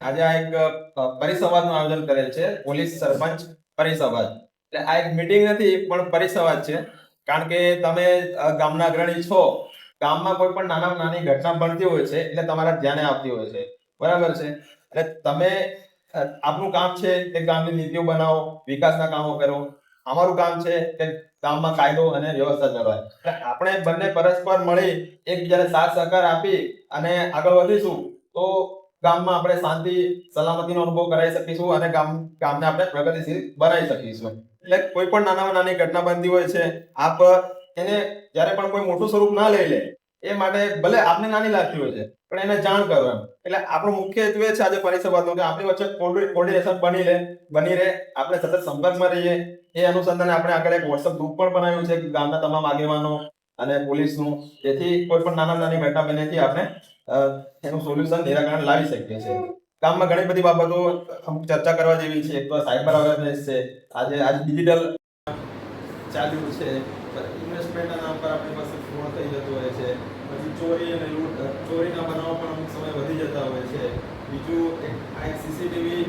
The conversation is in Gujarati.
આજે આ એક પરિસંવાદનું આયોજન કરેલ છે, પોલીસ સરપંચ પરિસંવાદ. એટલે આ એક મીટિંગ નથી, પણ પરિસંવાદ છે. કારણ કે તમે ગામના અગ્રણી છો. ગામમાં કોઈ પણ નાનામાં નાની ઘટના બનતી હોય છે, એટલે તમારા ધ્યાને આવતી હોય છે. બરાબર છે? એટલે તમે આપનું કામ છે કે ગામની નીતિઓ બનાવો, વિકાસના કામો કરો. અમારું કામ છે કે ગામમાં કાયદો અને વ્યવસ્થા જળવાય. એટલે આપણે બંને પરસ્પર મળી એકબીજાને સાથ સહકાર આપી અને આગળ વધીશું, તો ગામમાં આપણે શાંતિ, સલામતીનો અનુભવ કરાવી શકીશું અને ગામ, ગામને આપણે પ્રગતિશીલ બનાવી શકીશું. એટલે કોઈ પણ નાનામાં નાની ઘટના બનતી હોય છે, આપ એને જ્યારે પણ કોઈ મોટું સ્વરૂપ ના લઈ લે, એ માટે ભલે આપને નાની લાગતી હોય છે, પણ એને જાણ કરો એમ. એટલે આપણો મુખ્ય હેતુ એ છે આજે પરિસંવાદનો કે આપણી વચ્ચે કોર્ડિનેશન બની રહે બની રહે, આપણે સતત સંપર્કમાં રહીએ. એ અનુસંધાને આપણે આગળ એક વોટ્સઅપ ગ્રુપ પણ બનાવ્યું છે ગામના તમામ આગેવાનો અને પોલીસનું. જેથી કોઈ પણ નાના નાની ઘટના બને આપણે એનું સોલ્યુશન નિરાકરણ લાવી શકીએ છીએ. ગામમાં ઘણી બધી બાબતો અમુક ચર્ચા કરવા જેવી છે. એક તો સાયબર અવેરનેસ છે. આજે આજે ડિજિટલ ચાલ્યું છે. ઇન્વેસ્ટમેન્ટના નામ પર આપણી પાસે પૂર્ણ થઈ જતું હોય છે. પછી ચોરી અને લૂંટ ચોરીના બનાવો પણ અમુક સમય વધી જતા હોય છે. બીજું આ સીસીટીવી